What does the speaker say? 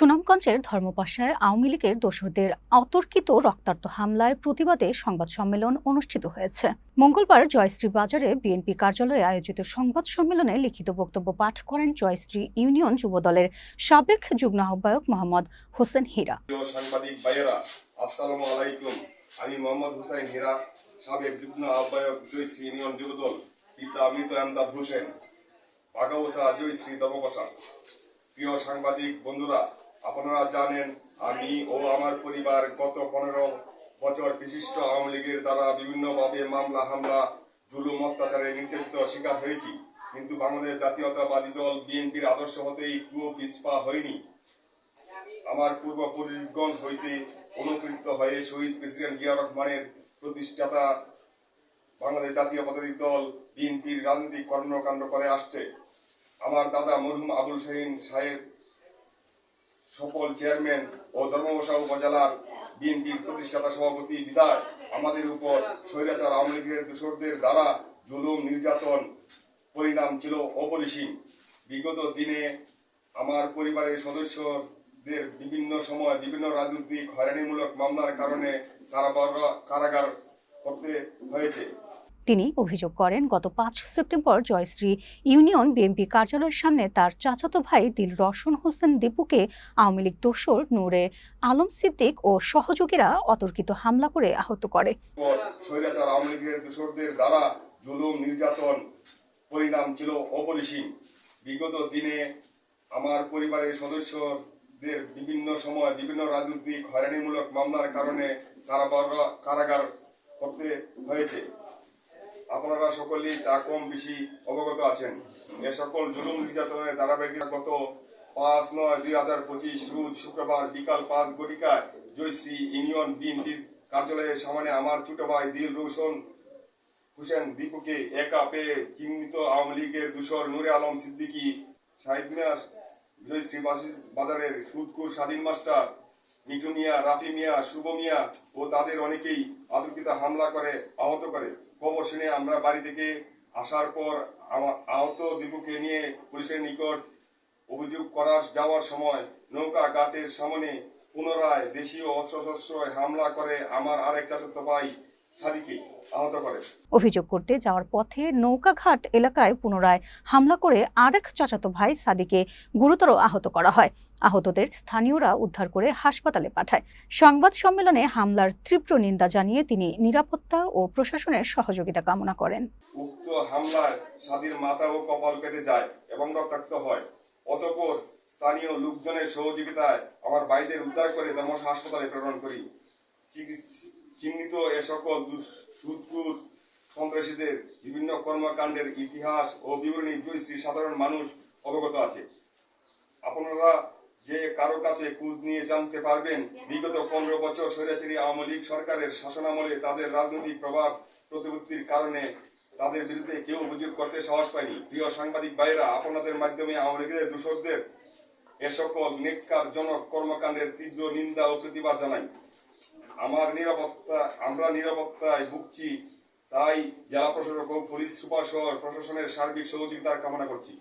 সুনামগঞ্জের ধর্মপাশায় আওয়ামী লীগের দোসরদের অতর্কিত রক্তাক্ত হামলায় প্রতিবাদে সংবাদ সম্মেলন অনুষ্ঠিত হয়েছে। মঙ্গলবার জয়শ্রী বাজারে বিএনপি কার্যালয়ে আয়োজিত সংবাদ সম্মেলনে লিখিত বক্তব্য পাঠ করেন জয়শ্রী ইউনিয়ন যুবদলের সাবেক যুগ্ম আহ্বায়ক মোহাম্মদ হোসেন হীরা। আমি মোহাম্মদ হীরা, সাবেক আহ্বায়ক জয়শ্রী ইউনিয়ন যুবদল, পিতা মৃত বাগাউসা জয়শ্রী প্রিয় সাংবাদিক বন্ধুরা আপনারা জানেন, আমি ও আমার পরিবার গত পনেরো বছর বিশিষ্ট আওয়ামী লীগের দ্বারা বিভিন্নভাবে মামলা, হামলা, জুলুম অত্যাচারে নির্যাতিত শিকার হয়েছি। কিন্তু বাংলাদেশ জাতীয়তাবাদী দল বিএনপির আদর্শ হতেই কুয়ো পিছপা হয়নি। আমার পূর্ব পরিগণ হইতে অনুপ্রেরিত হয়ে শহীদ প্রেসিডেন্ট জিয়া রহমানের প্রতিষ্ঠাতা বাংলাদেশ জাতীয় পদাধিক দল বিএনপির রাজনৈতিক কর্মকাণ্ড করে আসছে। আমার দাদা মরহুম আবুল শাহিন সাহেব সফল চেয়ারম্যান ও ধর্মবসা উপজেলার বিএনপির প্রতিষ্ঠাতা সভাপতি বিদায় আমাদের উপর স্বৈরাচার আওয়ামী লীগের দূষরদের দ্বারা জুলুম, নির্যাতন পরিণাম ছিল অপরিসীম। বিগত দিনে আমার পরিবারের সদস্যদের বিভিন্ন সময় বিভিন্ন রাজনৈতিক হয়রানিমূলক মামলার কারণে কারাগার কারাগার করতে হয়েছে। তিনি অভিযোগ করেন, গত পাঁচ সেপ্টেম্বর জয়শ্রী ইউনিয়ন বিএনপি কার্যালয়ের সামনে তার চাচাতো ভাই দিল রশন হোসেন দীপুকে আওয়ামী লীগ দোসর নূরে আলম সিদ্দিক ও সহযোগীরা অতর্কিত হামলা করে আহত করে। জুলুম, নির্যাতন পরিণাম ছিল অপরিসীম। বিগত দিনে আমার পরিবারের সদস্যদের বিভিন্ন সময় বিভিন্ন রাজনৈতিক হয়রানিমূলক মামলার কারণে কারাগার করতে হয়েছে। আপনারা সকলেই তা কম বেশি অবগত আছেন। এ সকল জুলুম নির্যাতনের ধারাবাহিকতা গত পাঁচ নয় দুই হাজার পঁচিশ রোজ শুক্রবার বিকাল পাঁচ ঘটিকায় জয়শ্রী ইউনিয়ন বিএনপির কার্যালয়ের সামনে আমার ছোট ভাই দিল রোশন হুসেন দীপুকে একা পেয়ে চিহ্নিত আওয়ামী লীগের দূষর নুরে আলম সিদ্দিকী, শাহিদ মিয়া জয়শ্রী বাজারের সুদকুর স্বাধীন মাস্টার মিটু মিয়া রাফি মিয়া, শুভ মিয়া ও তাদের অনেকেই আতঙ্কিত হামলা করে, আহত করে। খবর শুনে আমরা বাড়ি থেকে আসার পর আহত দীপুকে নিয়ে পুলিশের নিকট অভিযোগ করার যাওয়ার সময় নৌকা ঘাটের সামনে পুনরায় দেশীয় অস্ত্রশস্ত্র হামলা করে আমার আরেক চাচাতো ভাই অভিযোগ করতে যাওয়ার পথে নৌকাঘাট এলাকায় পুনরায় হামলা করে আরেক চাচাতো ভাই সাদিকে গুরুতর আহত করা হয়। আহতদের স্থানীয়রা উদ্ধার করে হাসপাতালে পাঠায়। সংবাদ সম্মেলনে হামলার তীব্র নিন্দা জানিয়ে তিনি নিরাপত্তা ও প্রশাসনের সহযোগিতা কামনা করেন। উক্ত হামলায় সাদির মাথা ও কপাল কেটে যায় এবং রক্তাক্ত হয়। অতঃপর স্থানীয় লোকজনের সহযোগিতায় আমার ভাইদের উদ্ধার করে ধর্মশ হাসপাতালে প্রেরণ করি। চিকিৎস- চিহ্নিত এ সকল সুদকুর সন্ত্রাসীদের বিভিন্ন কর্মকাণ্ডের ইতিহাস ও বিবরণী জয়শ্রী সাধারণ মানুষ অবগত আছে। আপনারা যে কারও কাছে খোঁজ নিয়ে জানতে পারবেন, বিগত পনেরো বছর স্বৈরাচারী আওয়ামী লীগ সরকারের শাসনামলে তাদের রাজনৈতিক প্রভাব প্রতিপত্তির কারণে তাদের বিরুদ্ধে কেউ অভিযোগ করতে সাহস পায়নি। প্রিয় সাংবাদিক ভাইরা আপনাদের মাধ্যমে আওয়ামী লীগের দূষকদের এ সকল নেককারজনক কর্মকাণ্ডের তীব্র নিন্দা ও প্রতিবাদ জানাই। আমার নিরাপত্তা, আমরা নিরাপত্তায় ভুগছি, তাই জেলা প্রশাসক পুলিশ সুপার সহ প্রশাসনের সার্বিক সহযোগিতার কামনা করছি।